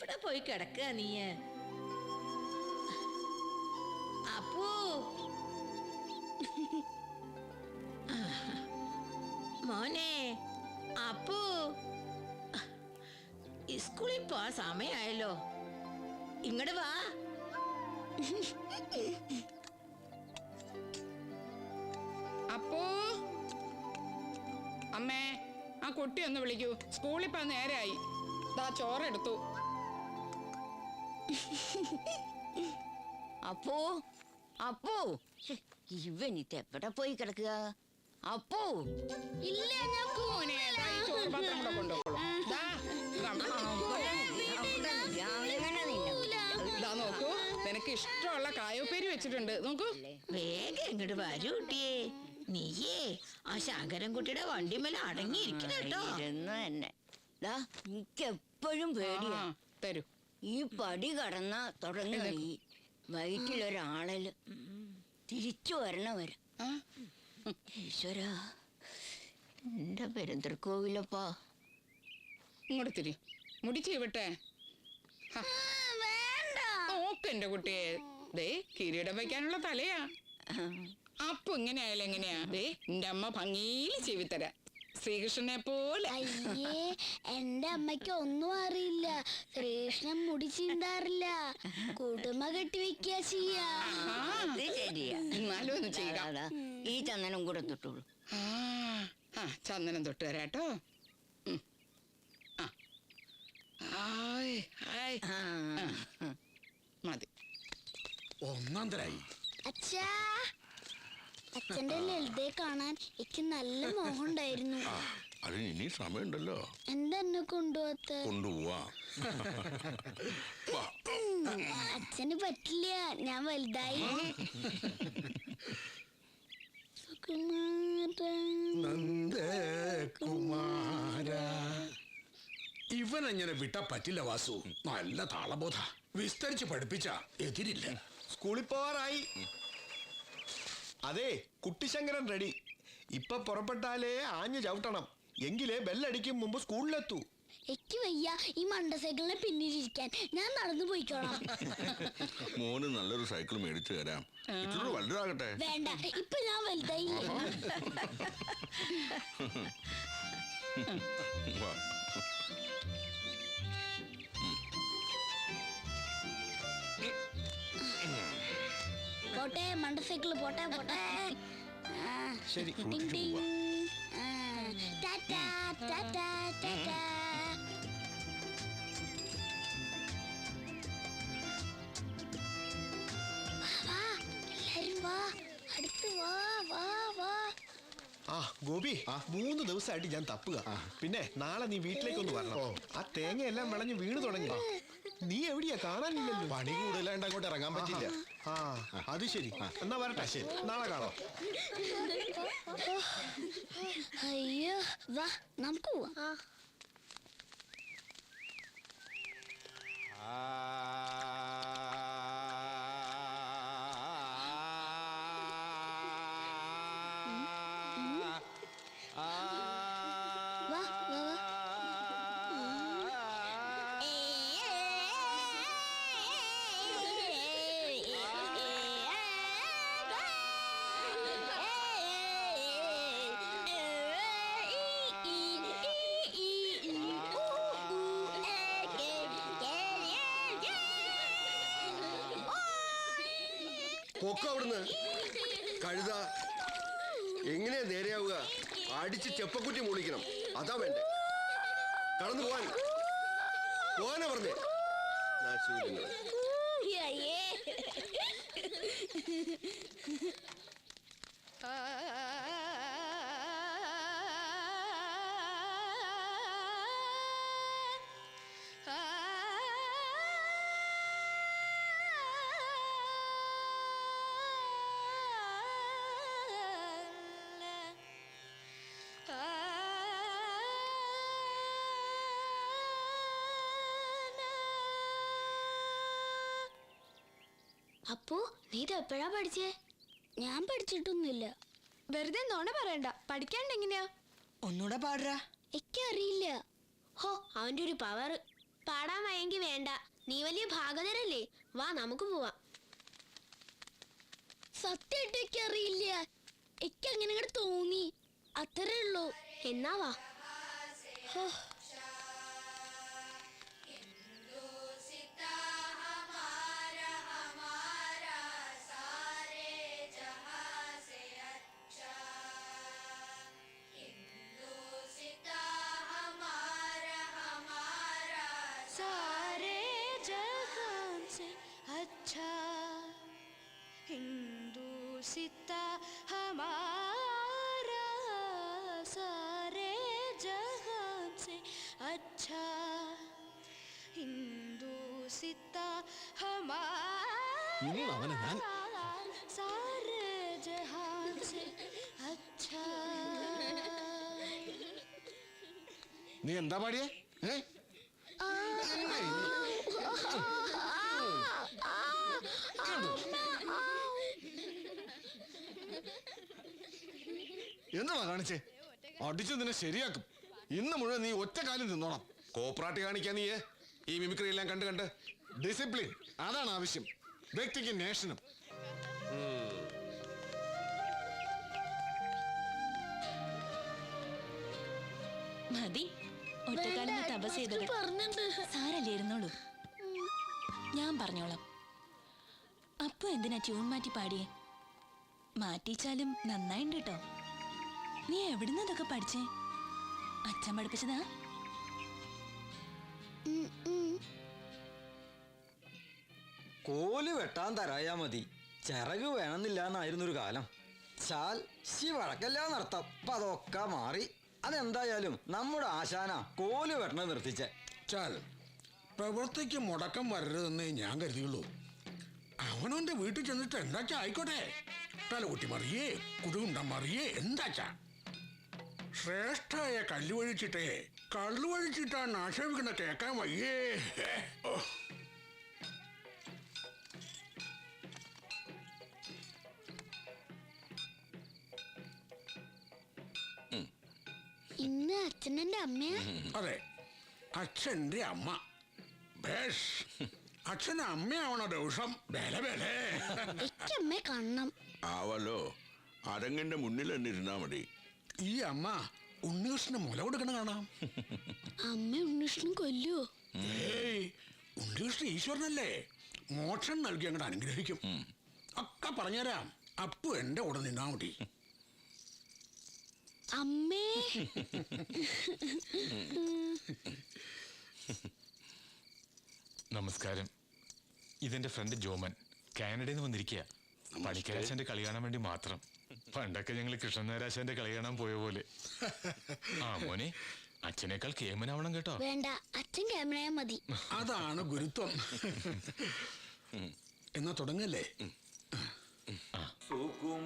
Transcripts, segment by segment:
എവിടെ പോയി കിടക്കുക നീ അപ്പൂ. മോനെ അപ്പൂ. സ്കൂളിൽ പോ സമയായല്ലോ. ഇങ്ങട് വാ. അപ്പോ. അമ്മേ ആ കുട്ടി ഒന്ന് വിളിക്കൂ. സ്കൂളിൽ പോ നേരായി. ചോറെടുത്തു അപ്പോ അപ്പോ ഇവൻ ഇത് എവിടെ പോയി കിടക്കുക അപ്പോ ഇല്ല ഞാൻ നോക്കൂ നിനക്ക് ഇഷ്ടമുള്ള കായോപ്പേരി വെച്ചിട്ടുണ്ട് നോക്കൂ വേഗം ഇങ്ങോട്ട് വരൂ കുട്ടിയെ നീയേ ആ ശങ്കരൻകുട്ടിയുടെ കുട്ടിയുടെ അടങ്ങിയിരിക്കണം കേട്ടോ തന്നെ ദാ എനിക്ക് എപ്പോഴും പേടിയാ തരൂ ഈ പടി കടന്ന തുടങ്ങി ഈ വയറ്റിലൊരാളൽ തിരിച്ചു വരണവര്. ഈശ്വര എന്റെ പെരുന്തൃക്കോവിലപ്പാ. ഇങ്ങോട്ട് തിരി. മുടി ചെയ്യട്ടെ നോക്ക് എന്റെ കുട്ടിയെ. ദേ കിരീടം വയ്ക്കാനുള്ള തലയാ. അപ്പൊ ഇങ്ങനെ ആയാലും എങ്ങനെയാ? ദേ എന്റെ അമ്മ ഭംഗിയിൽ ചെവിത്തരാ ശ്രീകൃഷ്ണനെ പോലെ. അയ്യേ എന്റെ അമ്മയ്ക്ക് ഒന്നും അറിയില്ല. ശ്രീകൃഷ്ണൻ മുടി ചിന്താറില്ല. കുടുംബ കെട്ടിവെക്കുക ചെയ്യാ. ആ, അത് ശരിയാ. എന്നാലും ഒന്ന് ചെയ്യാം. അതാ, ഈ ചന്ദനം കൂടെ തൊട്ടുള്ളൂ ആ ആ ചന്ദനം തൊട്ട് വരാട്ടോ ഉം. ആ. ആയ്, ആയ്. ആ. മതി. ഒന്നാന്തരായി അച്ഛാ. അച്ഛന്റെ ലളിതയെ കാണാൻ എനിക്ക് നല്ല മോഹം ഉണ്ടായിരുന്നു അതിന് ഇനി സമയമുണ്ടല്ലോ. എന്തെന്നെ കൊണ്ടുപോകാത്ത? കൊണ്ടുപോവാ. വാ. അച്ഛന് പറ്റില്ല ഞാൻ വലുതായി. സുകുമാരൻ. നന്ദകുമാര. അങ്ങനെ വിട്ടാ പറ്റില്ല വാസു. നല്ല താളബോധ. വിസ്തരിച്ച് പഠിപ്പിച്ച എതിരില്ല. സ്കൂളിൽ പോവാറായി അതെ കുട്ടിശങ്കരൻ റെഡി ഇപ്പൊ പുറപ്പെട്ടാലേ ആഞ്ഞു ചവിട്ടണം എങ്കിലേ ബെല്ലടിക്കും മുമ്പ് സ്കൂളിലെത്തൂ എനിക്ക് വയ്യ ഈ മണ്ട സൈക്കിളിനെ പിന്നിലിരിക്കാൻ ഞാൻ നടന്നു പോയിക്കോളാം മോന് നല്ലൊരു സൈക്കിൾ മേടിച്ചു തരാം ഇച്ചിരി വലുതാകട്ടെ വേണ്ട ഇപ്പൊ ഞാൻ വലുതായില്ലേ പോട്ടെ മണ്ട സൈക്കിൾ പോട്ടെ പോട്ടെ. ആ, ശരി ടാറ്റാ, ടാറ്റാ, ടാറ്റാ. വാ, വാ, എല്ലാരും വാ. അടുത്ത് വാ വാ വാ. ആ ഗോപി മൂന്ന് ദിവസമായിട്ട് ഞാൻ തപ്പുക. പിന്നെ നാളെ നീ വീട്ടിലേക്കൊന്ന് വരണം. ആ തേങ്ങയെല്ലാം വിളഞ്ഞ് വീണ് തുടങ്ങി. നീ എവിടെയാ? കാണാനില്ലല്ലോ. പണി കൂടുതലായിട്ട് അങ്ങോട്ട് ഇറങ്ങാൻ പറ്റില്ല. ആ അത് ശരി. എന്നാ വരട്ടെ. ശരി. നാളെ കാണാം. അയ്യോ വാ നമുക്ക് പോവാം. വാ പൊക്ക അവിടുന്ന്. കഴുത. എങ്ങനെയാ നേരെയാവുക? അടിച്ച് ചെപ്പക്കുറ്റി മൂളിക്കണം. അതാ വേണ്ടേ. കടന്നു പോവാൻ. പോവാനാ പറഞ്ഞേ. നാശൂരിങ്ങൾ. അപ്പോ നീ ഇത് എപ്പോഴാ പഠിച്ചേ? ഞാൻ പഠിച്ചിട്ടൊന്നുമില്ല. വെറുതെ നോണ പറയണ്ട. പഠിക്കാണ്ട് എങ്ങനെയാ? ഒന്നുകൂടെ പാടുക എനിക്കറിയില്ല ഹോ അവന്റെ ഒരു പവർ പാടാൻ വയ്യെങ്കി വേണ്ട. നീ വലിയ ഭാഗതരല്ലേ വാ നമുക്ക് പോവാം. സത്യമായിട്ട് എനിക്ക് അറിയില്ല എനിക്ക് അങ്ങനെ തോന്നി. അത്രേ ഉള്ളൂ. എന്നാ വാ. ഹോ. ഇനി അവനെ ഞാൻ നീ എന്താ പാടിയേ? എന്തുവാ കാണിച്ചേ? അടിച്ചു നിന്നെ ശരിയാക്കും. ഇന്ന് മുഴുവൻ നീ ഒറ്റ കാലിൽ നിന്നോണം. കോപ്രാട്ടി കാണിക്കാൻ നീയേ. ഈ മിമിക്രി എല്ലാം കണ്ട് കണ്ട് ഡിസിപ്ലിൻ അതാണ് ആവശ്യം. വ്യക്തിക്ക് നേഷനും. മതി. തപസ് ചെയ്തത് സാരല്ലേ ഇരുന്നോളൂ. ഞാൻ പറഞ്ഞോളാം. അപ്പൊ എന്തിനാ ട്യൂൺ മാറ്റി പാടിയേ? മാറ്റിച്ചാലും നന്നായിണ്ട് കേട്ടോ നീ എവിടുന്ന് ഇതൊക്കെ പഠിച്ചേ? അച്ഛൻ പഠിപ്പിച്ചതാ? കോൽ വെട്ടാൻ തരായാ മതി. ചിറക് വേണമെന്നില്ല ഒരു കാലം. ചാൽ ശി വഴക്കല്ലാന്നർത്ഥം അപ്പൊ അതൊക്കെ മാറി. അതെന്തായാലും നമ്മുടെ ആശാന കോൽ വെട്ടണ നിർത്തിച്ച. ചാൽ പ്രവൃത്തിക്ക് മുടക്കം വരരുതെന്നേ ഞാൻ കരുതിയുള്ളൂ. അവനവന്റെ വീട്ടിൽ ചെന്നിട്ട് എന്താച്ചാ ആയിക്കോട്ടെ. തലകുട്ടി മറിയേ കുടുകുണ്ടം മറിയേ എന്താച്ചാ ശ്രേഷ്ഠായ കല്ലുവഴിച്ചിട്ടേ കള്ളുവഴിച്ചിട്ടാണ് ആക്ഷേപിക്കുന്ന കേക്കാൻ വയ്യേ. ഓ ഇന്ന് അച്ഛനെന്റെ അമ്മയാ? അതെ. അച്ഛന്റെ അമ്മ. ബേഷ്. അച്ഛന്റെ അമ്മയാവണ ദിവസം ബല ബലേ. എനിക്ക് അമ്മയെ കാണണം. ആവല്ലോ. അരങ്ങന്റെ മുന്നിൽ തന്നെ ഇരുന്നാ മതി. ഈ അമ്മ ഉണ്ണികൃഷ്ണന് മുല കൊടുക്കണ കാണാം. അമ്മ ഉണ്ണിഷ്ണൻ കൊല്ലുവോ? ഏയ് ഉണ്ണികൃഷ്ണൻ ഈശ്വരനല്ലേ? മോക്ഷം നൽകി അങ്ങോട്ട് അനുഗ്രഹിക്കും. ഒക്കെ പറഞ്ഞുതരാം. അപ്പു എന്റെ കൂടെ നിന്നാ മതി. അമ്മേ. നമസ്കാരം. ഇതെന്റെ ഫ്രണ്ട് ജോമൻ. കാനഡയിൽ നിന്ന് വന്നിരിക്കുക പണിക്കരാശന്റെ കളി കാണാൻ വേണ്ടി മാത്രം. പണ്ടൊക്കെ ഞങ്ങൾ കൃഷ്ണനാരാശന്റെ കളി കാണാൻ പോയ പോലെ. ആ മോനെ അച്ഛനേക്കാൾ കേമനാവണം കേട്ടോ. വേണ്ട അച്ഛൻ കേമനയാ മതി. അതാണ് ഗുരുത്വം. എന്നാ തുടങ്ങല്ലേ? അരികിൽ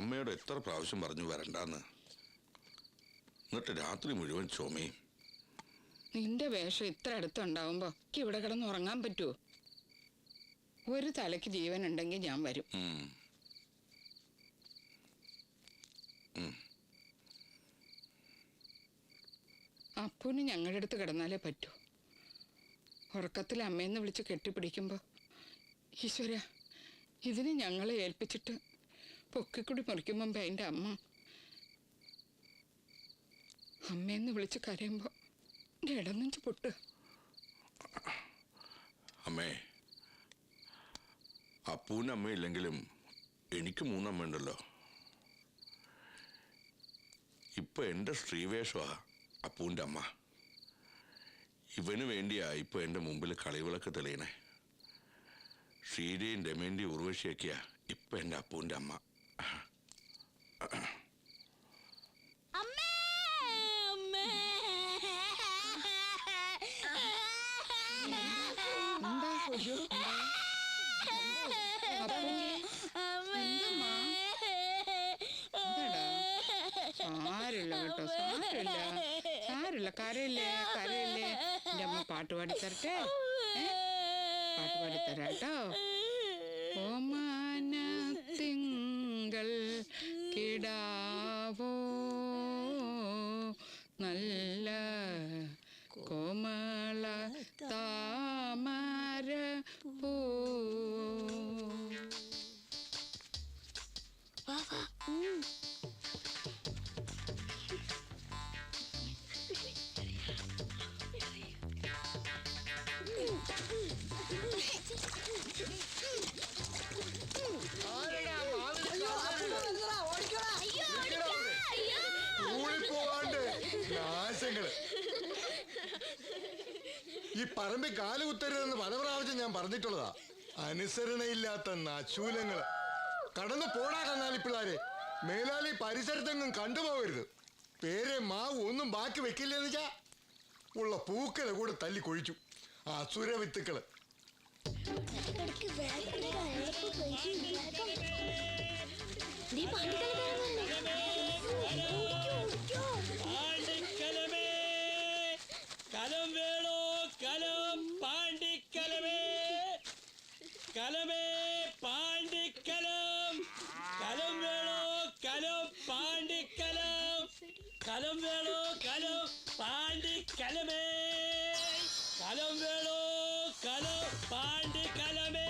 അമ്മയോട് എത്ര പ്രാവശ്യം പറഞ്ഞു വരണ്ടെന്ന്. എന്നിട്ട് രാത്രി മുഴുവൻ ചുമയും നിന്റെ വേഷം ഇത്ര അടുത്തുണ്ടാവുമ്പോ എനിക്ക് ഇവിടെ കിടന്ന് ഉറങ്ങാൻ പറ്റുമോ ഒരു തലയ്ക്ക് ജീവൻ ഉണ്ടെങ്കിൽ ഞാൻ വരും. അപ്പൂന് ഞങ്ങളുടെ അടുത്ത് കിടന്നാലേ പറ്റൂ. ഉറക്കത്തിൽ അമ്മയെന്ന് വിളിച്ച് കെട്ടിപ്പിടിക്കുമ്പോ ഈശ്വര ഇതിനെ ഞങ്ങളെ ഏൽപ്പിച്ചിട്ട് പൊക്കിക്കുടി മുറിക്കും എന്റെ അമ്മ. അമ്മയെന്ന് വിളിച്ച് കരയുമ്പോ എന്റെ ഇടനെഞ്ച് പൊട്ട്. അമ്മേ അപ്പൂവിന് അമ്മയില്ലെങ്കിലും എനിക്ക് മൂന്നമ്മ ഉണ്ടല്ലോ. ഇപ്പൊ എന്റെ സ്ത്രീവേഷമാ അപ്പൂവിന്റെ അമ്മ. ഇവന് വേണ്ടിയാ ഇപ്പൊ എന്റെ മുമ്പിൽ കളിവിളക്ക് തെളിയണേ. ശ്രീരയും രമേന്റെയും ഉർവശിയൊക്കെയാ ഇപ്പൊ എന്റെ അപ്പൂന്റെ അമ്മേ അമ്മേ എന്താ ഒരു സാരില്ല കേട്ടോ സാരില്ല സാരില്ല കരയില്ലേ കരയില്ലേ എന്റെ അമ്മ പാട്ട് പാടി തരട്ടെ ഏ? പാട്ട് പാടി തരാട്ടോ പറമ്പിൽ കാൽ കുത്തരുതെന്ന് പല പ്രാവശ്യം ഞാൻ പറഞ്ഞിട്ടുള്ളതാ. അനുസരണയില്ലാത്ത നാശൂലങ്ങൾ കടന്നു പോടാ കന്നാലി പിള്ളാരെ മേലാലി പരിസരത്തെങ്ങും കണ്ടുപോകരുത്. പേരെ മാവ് ഒന്നും ബാക്കി വെക്കില്ലെന്ന് വെച്ചാ ഉള്ള പൂക്കളെ കൂടെ തല്ലി കൊഴിച്ചു. അസുര വിത്തുക്കൾ. ഇടയ്ക്ക് വേഗം വേഗം കഴിച്ച് വേഗം. ദേ പാണ്ടിക്കളി വരുന്നുണ്ട്. ഓടിക്കോ, ഓടിക്കോ. കലം വേണോ കലം പാണ്ടിക്കലമേ കലമേ പാണ്ടിക്കലം കലം വേണോ കലം പാണ്ടിക്കലം കലം വേണോ കലം പാണ്ടിക്കലമേ കലം വേണോ കലം പാണ്ടിക്കലമേ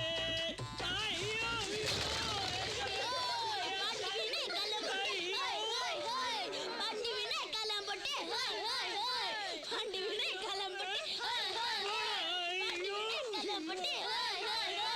അയ്യോ പാണ്ടി വീണേ കലം പൊട്ടി. ഹോയ്, ഹോയ്, ഹോയ്.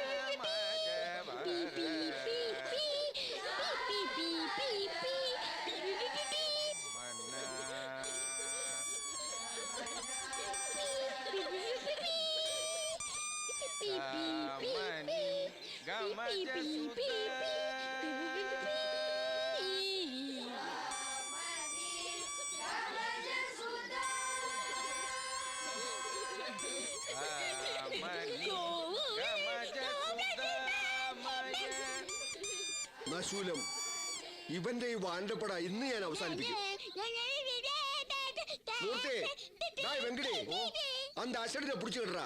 നശൂലം ഇവന്റെ ഈ വാണ്ടപ്പട ഇന്ന് ഞാൻ അവസാനിപ്പിക്കും. മൂർത്തി വെങ്കടേ. അന്ത അശടിനെ പിടിച്ചു കിട്ടറാ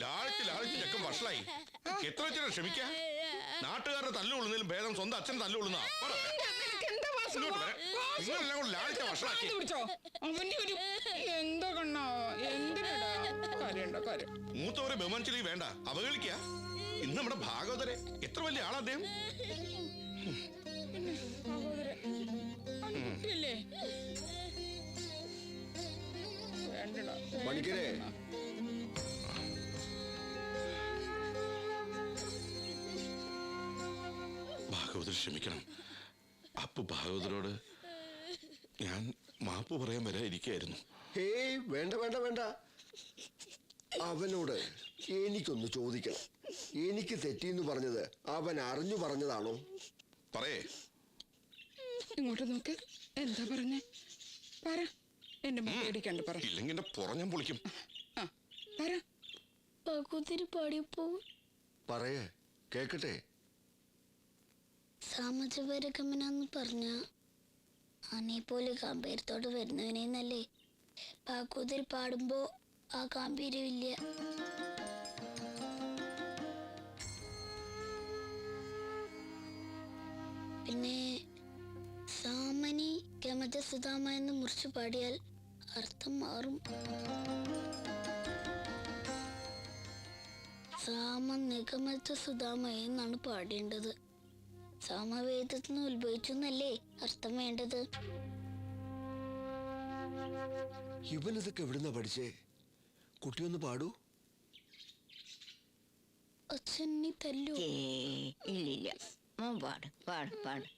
ലാളിച്ച് ലാളിച്ച് ചെക്കൻ വഷളായി എത്ര വെച്ചാൽ ക്ഷമിക്ക നാട്ടുകാരുടെ തല്ലുകൊള്ളുന്നതിലും ഭേദം സ്വന്തം അച്ഛൻ തല്ലുകൊള്ളുന്ന നിങ്ങളെല്ലാം കൂടെ ലാളിച്ച വഷളാക്കി എന്തോ കണ്ണോ എന്തിനാ മൂത്തവരെ ബഹുമാനിച്ചില്ലെങ്കിൽ വേണ്ട അവഹേളിക്കുക ഇന്ന് നമ്മുടെ ഭാഗവതരെ എത്ര വലിയ ആളാ അദ്ദേഹം ഭാഗവതരെ പണിക്കരെ. ഭാഗവതർ ക്ഷമിക്കണം. അപ്പു ഭാഗവതരോട് ഞാൻ മാപ്പ് പറയാൻ വരാതിരിക്കായിരുന്നു ഹേയ് വേണ്ട വേണ്ട വേണ്ട. അവനോട് എനിക്കൊന്ന് ചോദിക്കണം. എനിക്ക് തെറ്റിന്ന് പറഞ്ഞത് അവൻ അറിഞ്ഞു പറഞ്ഞതാണോ? പറയേ. ഇങ്ങോട്ട് നോക്ക്. എന്താ പറഞ്ഞേ? പറ. എന്റെ മുഖേടിക്കണ്ട് പറ. ഇല്ലെങ്കിൽ എന്റെ പുറഞ്ഞം പൊളിക്കും. ആ പറ. പകുതിരി പാടിയപ്പോ പറയേ കേക്കട്ടെ. സാമജപരഗമനെന്ന് പറഞ്ഞ ആനയെ പോലെ ഗാംഭീര്യത്തോട് വരുന്നവനെന്നല്ലേ? പാക്കൂതിരി പാടുമ്പോ ആ ഗാംഭീര്യമില്ല പിന്നെ സാമനി ഗമജ സുധാമ എന്ന് മുറിച്ചു പാടിയാൽ അർത്ഥം മാറും. സാമ നിഗമജ സുധാമ എന്നാണ് പാടേണ്ടത്. സാമവേദത്തിൽ നിന്ന് ഉത്ഭവിച്ചു എന്നല്ലേ അർത്ഥം വേണ്ടത്? ഇവൻ ഇതൊക്കെ എവിടുന്നാ പഠിച്ചേ? കുട്ടിയൊന്ന് പാടൂ. അച്ഛനി തല്ലു. ഇല്ല ഇല്ലില്ല മോൻ പാട് പാട് പാട്.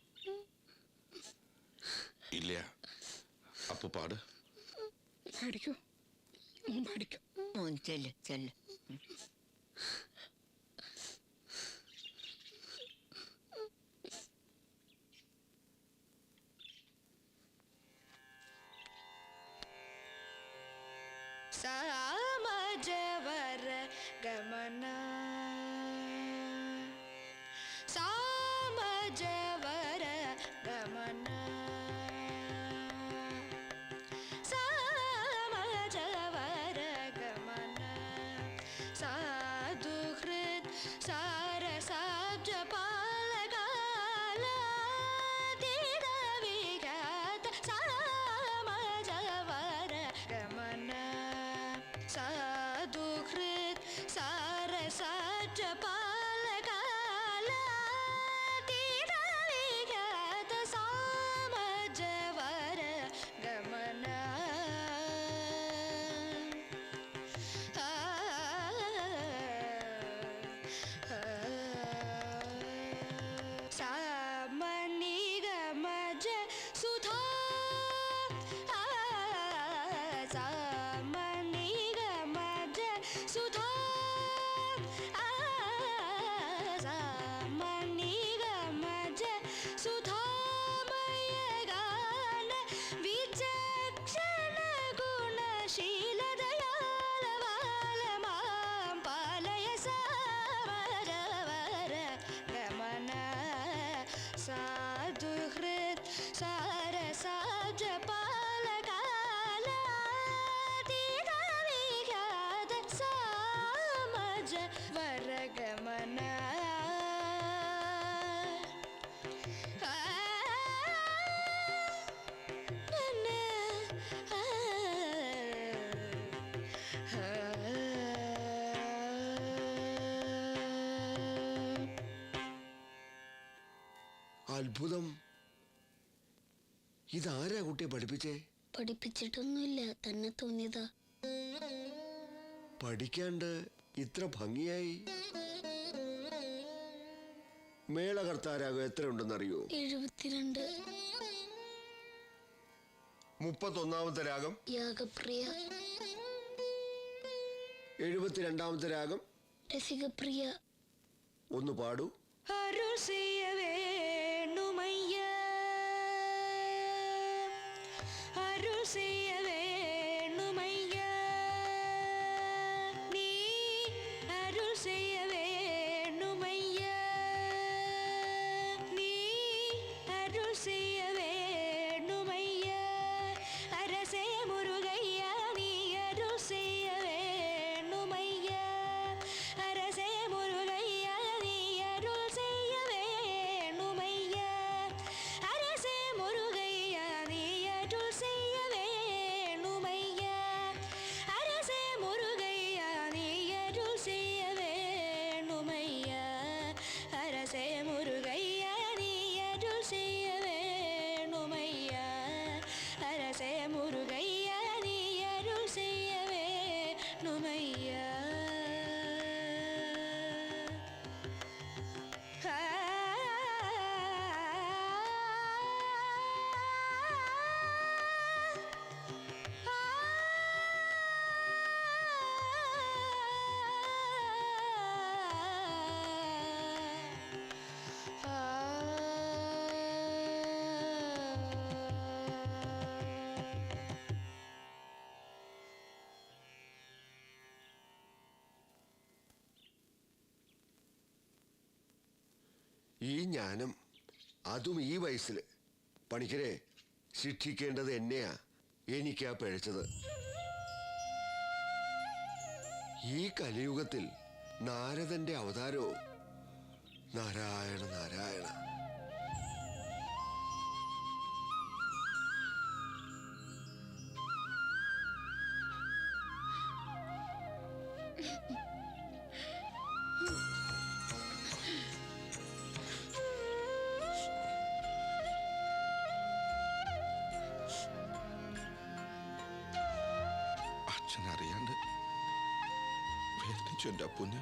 ഇല്ല. അപ്പൊ പാട്. പാടിക്കോ മോൻ പഠിക്കൂ മോൻ ചെല്ല് Sadu Hrid, Sadu pasar. പരഗമന വരഗമന. അത്ഭുതം. ഇതാരാ കുട്ടിയെ പഠിപ്പിച്ചേ? പഠിപ്പിച്ചിട്ടൊന്നുമില്ല തന്നെ തോന്നിയതാ പഠിക്കാണ്ട് ഇത്ര ഭംഗിയായി. മേളകർത്താരാകും എത്ര ഉണ്ടെന്നറിയോ? എഴുപത്തിരണ്ട്. മുപ്പത്തൊന്നാമത്തെ രാഗം. യാഗപ്രിയ. എഴുപത്തിരണ്ടാമത്തെ രാഗം. രസികപ്രിയ. ഒന്ന് പാടൂ. അരുസേ ഈ ഞാനും അതും ഈ വയസ്സിൽ പണിക്കരെ ശിക്ഷിക്കേണ്ടത് എന്നെയാ. എനിക്കാ പിഴച്ചത്. ഈ കലിയുഗത്തിൽ നാരദന്റെ അവതാരവും നാരായണ നാരായണ. അച്ഛൻ അറിയാണ്ട് വേദനിച്ചു എന്റെ അപ്പൂന്.